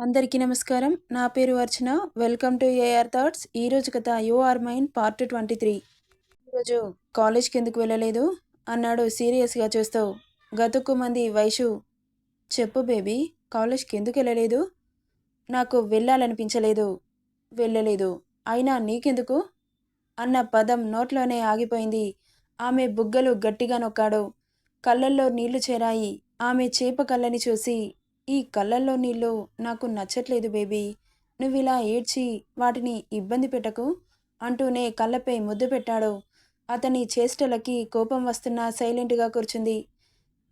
అందరికీ నమస్కారం. నా పేరు Archana. Welcome to AR thoughts. ఈరోజు కథ you are mine part twenty three. ఈరోజు కాలేజ్కి ఎందుకు వెళ్ళలేదు? అన్నాడు సీరియస్గా చూస్తూ. గతుక్కు మంది వైషు చెప్పు బేబీ కాలేజ్కి ఎందుకు వెళ్ళలేదు? నాకు వెళ్ళాలనిపించలేదు. వెళ్ళలేదు. అయినా నీకెందుకు? అన్న పదం నోట్లోనే ఆగిపోయింది. ఆమె బుగ్గలు గట్టిగా నొక్కాడు. కళ్ళల్లో నీళ్ళు చేరాయి. ఆమె చేప కళ్ళని చూసి ఈ కళ్ళల్లో నీళ్ళు నాకు నచ్చట్లేదు బేబీ. నువ్వు ఇలా ఏడ్చి వాటిని ఇబ్బంది పెట్టకు అంటూనే కళ్ళపై ముద్దు పెట్టాడు. అతని చేష్టలకి కోపం వస్తున్నా సైలెంట్గా కూర్చుంది.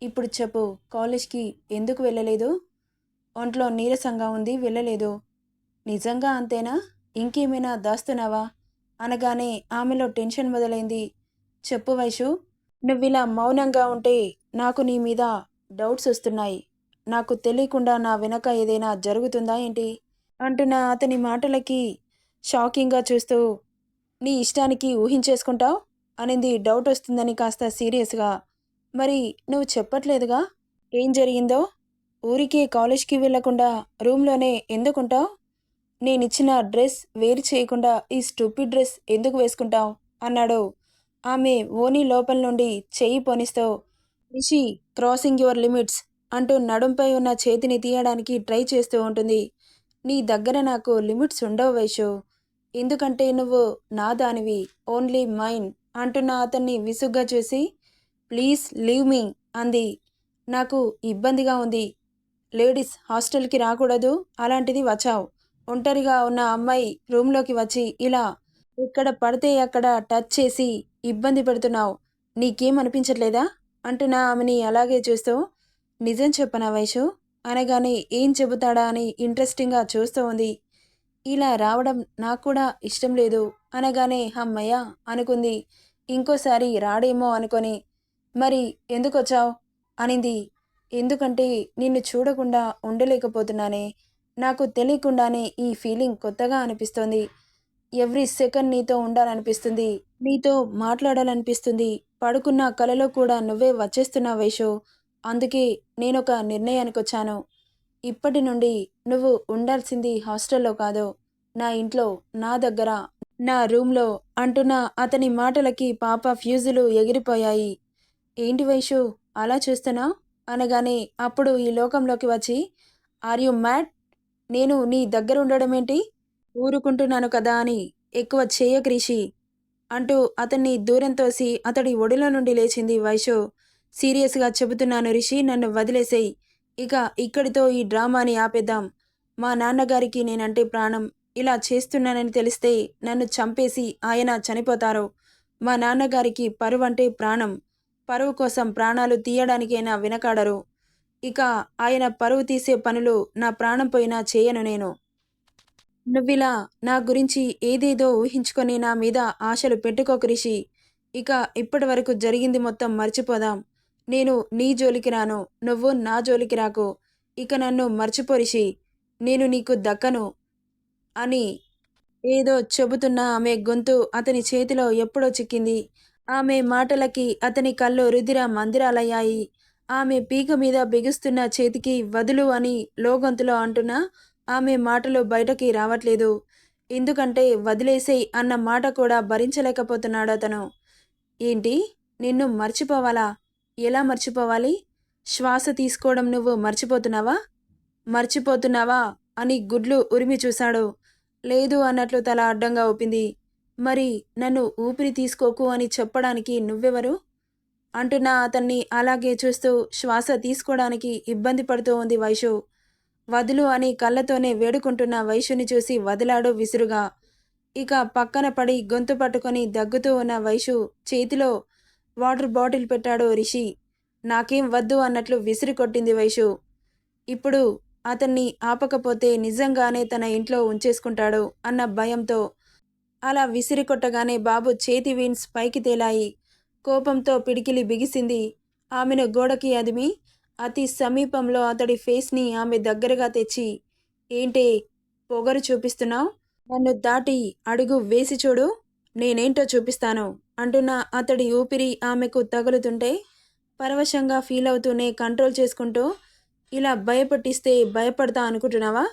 ఇప్పుడు చెప్పు కాలేజ్కి ఎందుకు వెళ్ళలేదు? ఒంట్లో నీరసంగా ఉంది వెళ్ళలేదు. నిజంగా అంతేనా? ఇంకేమైనా దాస్తున్నావా? అనగానే ఆమెలో టెన్షన్ మొదలైంది. చెప్పు వైషు నువ్విలా మౌనంగా ఉంటే నాకు నీ మీద డౌట్స్ వస్తున్నాయి. నాకు తెలియకుండా నా వెనక ఏదైనా జరుగుతుందా ఏంటి? అంటున్న అతని మాటలకి షాకింగ్గా చూస్తూ నీ ఇష్టానికి ఊహించేసుకుంటావు? అనేది. డౌట్ వస్తుందని కాస్త సీరియస్గా. మరి నువ్వు చెప్పట్లేదుగా? ఏం జరిగిందో? ఊరికి కాలేజ్కి వెళ్ళకుండా రూమ్లోనే ఎందుకుంటావు? నేనిచ్చిన డ్రెస్ వేరు చేయకుండా ఈ స్టూపిడ్ డ్రెస్ ఎందుకు వేసుకుంటావు? అన్నాడు. ఆమె ఓని లోపల నుండి చెయ్యి పోనిస్తూ రిషి క్రాసింగ్ యువర్ లిమిట్స్. అంటూ నడుంపై ఉన్న చేతిని తీయడానికి ట్రై చేస్తూ ఉంటుంది. నీ దగ్గర నాకు లిమిట్స్ ఉండవు వైషు ఎందుకంటే నువ్వు నా దానివి ఓన్లీ మైన్ అంటున్న అతన్ని విసుగ్గా చూసి ప్లీజ్ లీవ్ మీ అంది. నాకు ఇబ్బందిగా ఉంది. లేడీస్ హాస్టల్కి రాకూడదు అలాంటిది వచ్చావు. ఒంటరిగా ఉన్న అమ్మాయి రూమ్లోకి వచ్చి ఇలా ఎక్కడ పడితే అక్కడ టచ్ చేసి ఇబ్బంది పెడుతున్నావు. నీకేం అనిపించట్లేదా అంటున్నా ఆమెని అలాగే చూస్తూ నిజం చెప్పనా వైషు? అనగానే ఏం చెబుతాడా అని ఇంట్రెస్టింగ్గా చూస్తూ ఉంది. ఇలా రావడం నాకు కూడా ఇష్టం లేదు అనగానే అమ్మయ్య అనుకుంది. ఇంకోసారి రాడేమో అనుకొని. మరి ఎందుకు వచ్చావు అనింది. ఎందుకంటే నిన్ను చూడకుండా ఉండలేకపోతున్నానే. నాకు తెలియకుండానే ఈ ఫీలింగ్ కొత్తగా అనిపిస్తోంది. ఎవ్రీ సెకండ్ నీతో ఉండాలనిపిస్తుంది. నీతో మాట్లాడాలనిపిస్తుంది. పడుకున్న కలలో కూడా నువ్వే వచ్చేస్తున్నావు వేషో. అందుకే నేనొక నిర్ణయానికి వచ్చాను ఇప్పటి నుండి నువ్వు ఉండాల్సింది హాస్టల్లో కాదు నా ఇంట్లో నా దగ్గర నా రూమ్లో అంటున్న అతని మాటలకి పాప ఫ్యూజులు ఎగిరిపోయాయి. ఏంటి వైషు అలా చూస్తున్నా అనగానే అప్పుడు ఈ లోకంలోకి వచ్చి ఆర్ యు మ్యాడ్? నేను నీ దగ్గర ఉండడం ఏంటి ఊరుకుంటున్నాను కదా అని ఎక్కువ చేయక రిషి అంటూ అతన్ని దూరం తోసి అతడి ఒడిలో నుండి లేచింది వైషు. సీరియస్గా చెబుతున్నాను రిషి నన్ను వదిలేసేయి. ఇక ఇక్కడితో ఈ డ్రామాని ఆపేద్దాం. మా నాన్నగారికి నేనంటే ప్రాణం. ఇలా చేస్తున్నానని తెలిస్తే నన్ను చంపేసి ఆయన చనిపోతారు. మా నాన్నగారికి పరువు అంటే ప్రాణం. పరువు కోసం ప్రాణాలు తీయడానికైనా వెనకాడరు. ఇక ఆయన పరువు తీసే పనులు నా ప్రాణం పోయినా చేయను నేను. నువ్విలా నా గురించి ఏదేదో ఊహించుకొని నా మీద ఆశలు పెట్టుకోకు రిషి. ఇక ఇప్పటి వరకు జరిగింది మొత్తం మర్చిపోదాం. నేను నీ జోలికి రాను నువ్వు నా జోలికి రాకు. ఇక నన్ను మర్చిపోరిషి నేను నీకు దక్కను అని ఏదో చెబుతున్న ఆమె గొంతు అతని చేతిలో ఎప్పుడో చిక్కింది. ఆమె మాటలకి అతని కళ్ళు రుదిర మందిరాలయ్యాయి. ఆమె పీక మీద బిగుస్తున్న చేతికి వదులు అని లోగొంతులో అంటున్నా ఆమె మాటలు బయటకి రావట్లేదు. ఎందుకంటే వదిలేసేయ్ అన్న మాట కూడా భరించలేకపోతున్నాడు అతను. ఏంటి? నిన్ను మర్చిపోవాలా? ఎలా మర్చిపోవాలి? శ్వాస తీసుకోవడం నువ్వు మర్చిపోతున్నావా? మర్చిపోతున్నావా? అని గుడ్లు ఉరిమి చూశాడు. లేదు అన్నట్లు తల అడ్డంగా ఊపింది. మరి నన్ను ఊపిరి తీసుకోకు అని చెప్పడానికి నువ్వెవరు? అంటున్నా అతన్ని అలాగే చూస్తూ శ్వాస తీసుకోవడానికి ఇబ్బంది పడుతూ ఉంది వైషు. వదులు అని కళ్ళతోనే వేడుకుంటున్న వైషుని చూసి వదిలాడు విసురుగా. ఇక పక్కన పడి గొంతు పట్టుకొని దగ్గుతూ ఉన్న వైషు చేతిలో వాటర్ బాటిల్ పెట్టాడు రిషి. నాకేం వద్దు అన్నట్లు విసిరి కొట్టింది వైషు. ఇప్పుడు అతన్ని ఆపకపోతే నిజంగానే తన ఇంట్లో ఉంచేసుకుంటాడు అన్న భయంతో. అలా విసిరి కొట్టగానే బాబు చేతి వీన్స్ పైకి తేలాయి. కోపంతో పిడికిలి బిగిసింది. ఆమెను గోడకి అదిమి అతి సమీపంలో అతడి ఫేస్ని ఆమె దగ్గరగా తెచ్చి ఏంటే పొగరు చూపిస్తున్నావు? నన్ను దాటి అడుగు వేసి చూడు. నేనేంటో చూపిస్తాను అంటున్న అతడి ఊపిరి ఆమెకు తగులుతుంటే పరవశంగా ఫీల్ అవుతూనే కంట్రోల్ చేసుకుంటూ ఇలా భయపట్టిస్తే భయపడతా అనుకుంటున్నావా?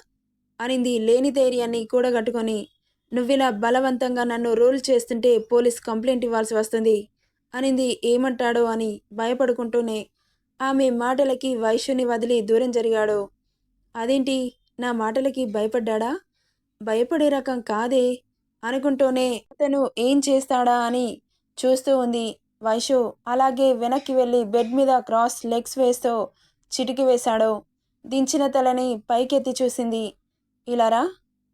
అనింది లేని ధైర్యాన్ని కూడగట్టుకొని. నువ్విలా బలవంతంగా నన్ను రూల్ చేస్తుంటే పోలీస్ కంప్లైంట్ ఇవ్వాల్సి వస్తుంది అనింది ఏమంటాడో అని భయపడుకుంటూనే. ఆమె మాటలకి వైశ్యుని వదిలి దూరం జరిగాడు. అదేంటి? నా మాటలకి భయపడ్డా భయపడే రకం కాదే. అనుకుంటూనే అతను ఏం చేస్తాడా అని చూస్తూ ఉంది వైషు. అలాగే వెనక్కి వెళ్ళి బెడ్ మీద క్రాస్ లెగ్స్ వేస్తూ చిటికి వేశాడు. దించిన తలని పైకెత్తి చూసింది. ఇలారా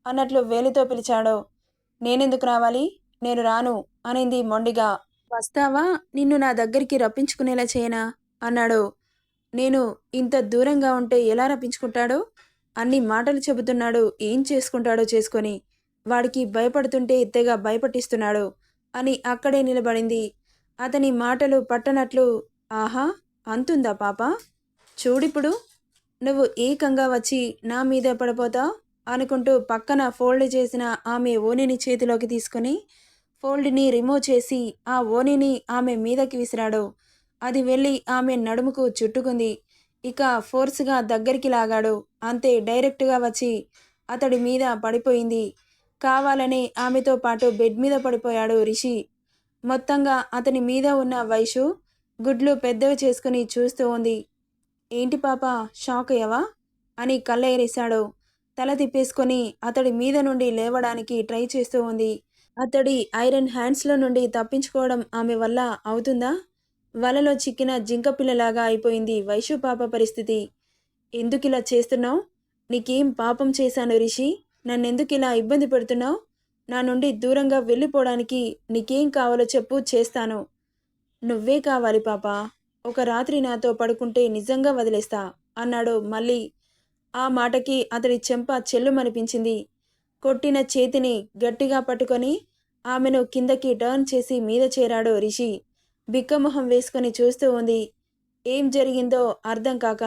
అన్నట్లు వేలితో పిలిచాడు. నేనెందుకు రావాలి? నేను రాను అనింది మొండిగా. వస్తావా? నిన్ను నా దగ్గరికి రప్పించుకునేలా చేయనా? అన్నాడు. నేను ఇంత దూరంగా ఉంటే ఎలా రప్పించుకుంటాడో? అన్ని మాటలు చెబుతున్నాడు. ఏం చేసుకుంటాడో చేసుకొని. వాడికి భయపడుతుంటే తెగ భయపట్టిస్తున్నాడు అని అక్కడే నిలబడింది. అతని మాటలు పట్టనట్లు ఆహా అంతుందా పాప? చూడిప్పుడు నువ్వు ఏకంగా వచ్చి నా మీద పడిపోతావు అనుకుంటూ పక్కన ఫోల్డ్ చేసిన ఆమె ఓనిని చేతిలోకి తీసుకుని ఫోల్డ్ని రిమూవ్ చేసి ఆ ఓనిని ఆమె మీదకి విసిరాడు. అది వెళ్ళి ఆమె నడుముకు చుట్టుకుంది. ఇక ఫోర్స్గా దగ్గరికి లాగాడు. అంతే డైరెక్ట్గా వచ్చి అతడి మీద పడిపోయింది. కావాలని ఆమెతో పాటు బెడ్ మీద పడిపోయాడు రిషి. మొత్తంగా అతని మీద ఉన్న వైషు గుడ్లు పెద్దవి చేసుకుని చూస్తూ ఉంది. ఏంటి పాప షాక్ అయ్యవా? అని కళ్ళేరేశాడు తల తిప్పేసుకొని అతడి మీద నుండి లేవడానికి ట్రై చేస్తూ ఉంది. అతడి ఐరన్ హ్యాండ్స్లో నుండి తప్పించుకోవడం ఆమె వల్ల అవుతుందా? వలలో చిక్కిన జింకపిల్లలాగా అయిపోయింది వైషు పాప పరిస్థితి. ఎందుకు ఇలా చేస్తున్నావు? నీకేం పాపం చేశాను రిషి? నన్నెందుకు ఇలా ఇబ్బంది పెడుతున్నావు? నా నుండి దూరంగా వెళ్ళిపోవడానికి నీకేం కావాలో చెప్పు చేస్తాను. నువ్వే కావాలి పాప. ఒక రాత్రి నాతో పడుకుంటే నిజంగా వదిలేస్తా అన్నాడు మళ్ళీ. ఆ మాటకి అతడి చెంప చెల్లుమనిపించింది. కొట్టిన చేతిని గట్టిగా పట్టుకొని ఆమెను కిందకి టర్న్ చేసి మీద చేరాడు రిషి. బిక్కమొహం వేసుకొని చూస్తూ ఉంది. ఏం జరిగిందో అర్థం కాక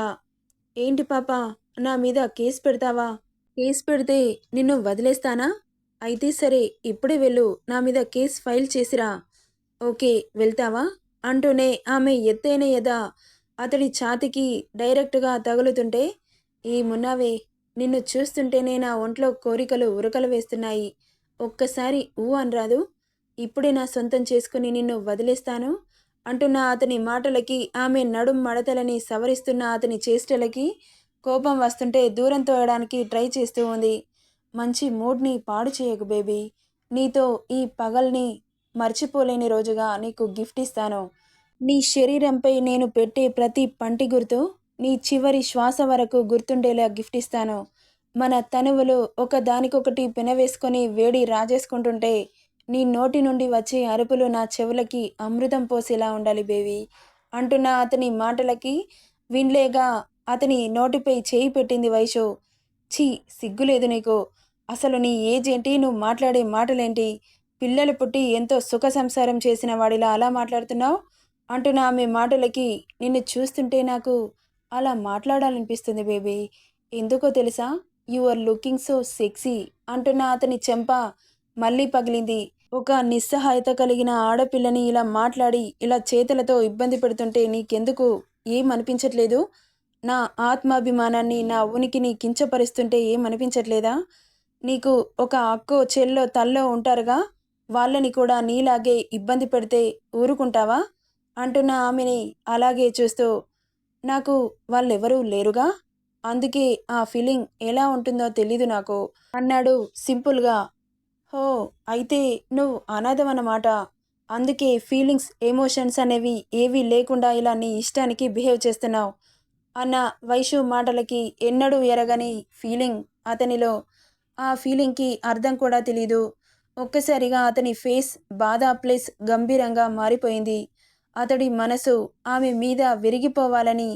ఏంటి పాప నా మీద కేసు పెడతావా? కేసు పెడితే నిన్ను వదిలేస్తానా? అయితే సరే ఇప్పుడే వెళ్ళు. నా మీద కేసు ఫైల్ చేసిరా. ఓకే వెళ్తావా? అంటూనే ఆమె ఎత్తైన ఎద అతడి ఛాతికి డైరెక్ట్గా తగులుతుంటే ఈ మున్నావే నిన్ను చూస్తుంటేనే నా ఒంట్లో కోరికలు ఉరకలు వేస్తున్నాయి. ఒక్కసారి ఊ అనరాదు. ఇప్పుడే నా సొంతం చేసుకుని నిన్ను వదిలేస్తాను అంటున్న అతని మాటలకి ఆమె నడుం మడతలని సవరిస్తున్న అతని చేష్టలకి కోపం వస్తుంటే దూరం తోయడానికి ట్రై చేస్తూ ఉంది. మంచి మూడ్ని పాడు చేయకు బేబీ. నీతో ఈ పగల్ని మర్చిపోలేని రోజుగా నీకు గిఫ్ట్ ఇస్తాను. నీ శరీరంపై నేను పెట్టే ప్రతి పంటి గుర్తు నీ చివరి శ్వాస వరకు గుర్తుండేలా గిఫ్ట్ ఇస్తాను. మన తనువులు ఒకదానికొకటి పెనవేసుకొని వేడి రాజేసుకుంటుంటే నీ నోటి నుండి వచ్చే అరుపులు నా చెవులకి అమృతం పోసేలా ఉండాలి బేబీ. అంటున్న అతని మాటలకి వినలేగా అతని నోటిపై చేయి పెట్టింది వైషో ఛీ సిగ్గులేదు నీకు. అసలు నీ ఏజ్ ఏంటి? నువ్వు మాట్లాడే మాటలేంటి? పిల్లలు పుట్టి ఎంతో సుఖ సంసారం చేసిన వాడిలా అలా మాట్లాడుతున్నావు? అంటున్న ఆమె మాటలకి నిన్ను చూస్తుంటే నాకు అలా మాట్లాడాలనిపిస్తుంది బేబీ. ఎందుకో తెలుసా? You are looking so sexy అంటున్న అతని చెంప మళ్ళీ పగిలింది. ఒక నిస్సహాయత కలిగిన ఆడపిల్లని ఇలా మాట్లాడి ఇలా చేతులతో ఇబ్బంది పెడుతుంటే నీకెందుకు? ఏం అనిపించట్లేదు నా ఆత్మాభిమానాన్ని నా ఉనికిని కించపరుస్తుంటే ఏమనిపించట్లేదా? నీకు ఒక అక్కో చెల్లో తల్లో ఉంటారుగా? వాళ్ళని కూడా నీలాగే ఇబ్బంది పెడితే ఊరుకుంటావా? అంటున్న ఆమెని అలాగే చూస్తూ నాకు వాళ్ళెవరూ లేరుగా? అందుకే ఆ ఫీలింగ్ ఎలా ఉంటుందో తెలీదు నాకు అన్నాడు సింపుల్గా. హో అయితే నువ్వు అనాథమన్నమాట అందుకే ఫీలింగ్స్ ఎమోషన్స్ అనేవి ఏవీ లేకుండా ఇలా నీ ఇష్టానికి బిహేవ్ చేస్తున్నావు. అన్న వైషు మాటలకి ఎన్నడూ ఎరగని ఫీలింగ్ అతనిలో. ఆ ఫీలింగ్కి అర్థం కూడా తెలీదు. ఒక్కసారిగా అతని ఫేస్ బాధ ప్లస్ గంభీరంగా మారిపోయింది. అతడి మనసు ఆమె మీద విరిగిపోవాలని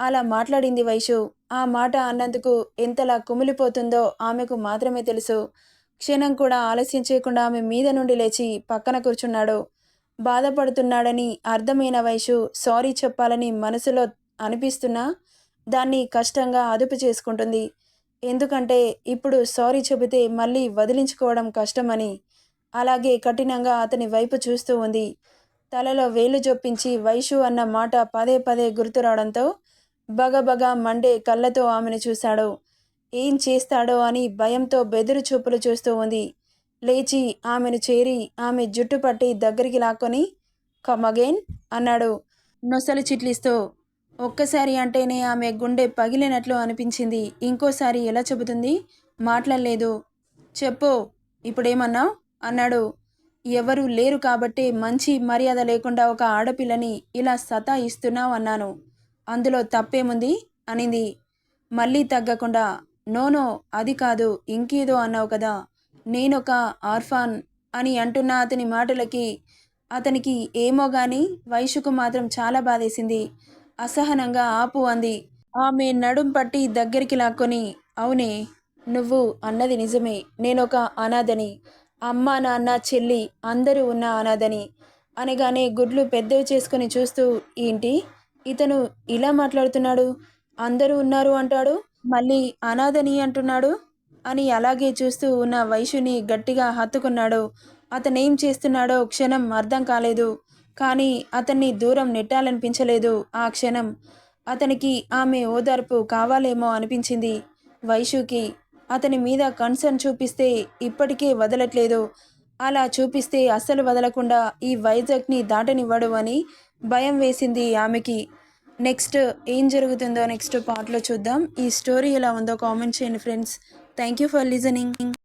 అలా మాట్లాడింది వైషు. ఆ మాట అన్నందుకు ఎంతలా కుమిలిపోతుందో ఆమెకు మాత్రమే తెలుసు. క్షణం కూడా ఆలస్యం చేయకుండా ఆమె మీద నుండి లేచి పక్కన కూర్చున్నాడు. బాధపడుతున్నాడని అర్థమైన వైషు సారీ చెప్పాలని మనసులో అనిపిస్తున్నా దాన్ని కష్టంగా అదుపు చేసుకుంటుంది. ఎందుకంటే ఇప్పుడు సారీ చెబితే మళ్ళీ వదిలించుకోవడం కష్టమని అలాగే కఠినంగా అతని వైపు చూస్తూ ఉంది. తలలో వేలు జొప్పించి వైషు అన్న మాట పదే పదే గుర్తు రావడంతో బగబగ మండే కళ్ళతో ఆమెను చూశాడు. ఏం చేస్తాడో అని భయంతో బెదురు చూపులు చూస్తూ ఉంది. లేచి ఆమెను చేరి ఆమె జుట్టు పట్టి దగ్గరికి లాక్కొని కమగేన్ అన్నాడు. నొసలు చిట్లిస్తూ ఒక్కసారి అంటేనే ఆమె గుండె పగిలినట్లు అనిపించింది. ఇంకోసారి ఎలా చెబుతుంది? మాట్లాడలేదు. చెప్పు ఇప్పుడేమన్నావు అన్నాడు. ఎవరు లేరు కాబట్టి మంచి మర్యాద లేకుండా ఒక ఆడపిల్లని ఇలా సతాయిస్తున్నావు అన్నాను. అందులో తప్పేముంది? అనింది. మళ్ళీ తగ్గకుండా నోనో అది కాదు ఇంకేదో అన్నావు కదా నేనొక ఆర్ఫాన్ అని అంటున్న అతని మాటలకి అతనికి ఏమో గాని వైషుకు మాత్రం చాలా బాధేసింది. అసహనంగా ఆపు అంది. ఆమె నడుం పట్టి దగ్గరికి లాక్కొని అవునే నువ్వు అన్నది నిజమే. నేనొక అనాథని. అమ్మ నాన్న చెల్లి అందరూ ఉన్న అనాథని. అనగానే గుడ్లు పెద్దవి చేసుకొని చూస్తూ ఏంటి? ఇతను ఇలా మాట్లాడుతున్నాడు? అందరూ ఉన్నారు అంటాడు? మళ్ళీ అనాథని అంటున్నాడు? అని అలాగే చూస్తూ ఉన్న వైశుని గట్టిగా హత్తుకున్నాడు. అతనేం చేస్తున్నాడో క్షణం అర్థం కాలేదు. కానీ అతన్ని దూరం నెట్టాలనిపించలేదు. ఆ క్షణం అతనికి ఆమె ఓదార్పు కావాలేమో అనిపించింది. వైషుకి అతని మీద కన్సర్న్ చూపిస్తే ఇప్పటికే వదలట్లేదు. అలా చూపిస్తే అస్సలు వదలకుండా ఈ వైజాగ్ని దాటనివ్వడు అని భయం వేసింది ఆమెకి. నెక్స్ట్ ఏం జరుగుతుందో నెక్స్ట్ పార్ట్లో చూద్దాం. ఈ స్టోరీ ఎలా ఉందో కామెంట్ చేయండి friends. Thank you for listening.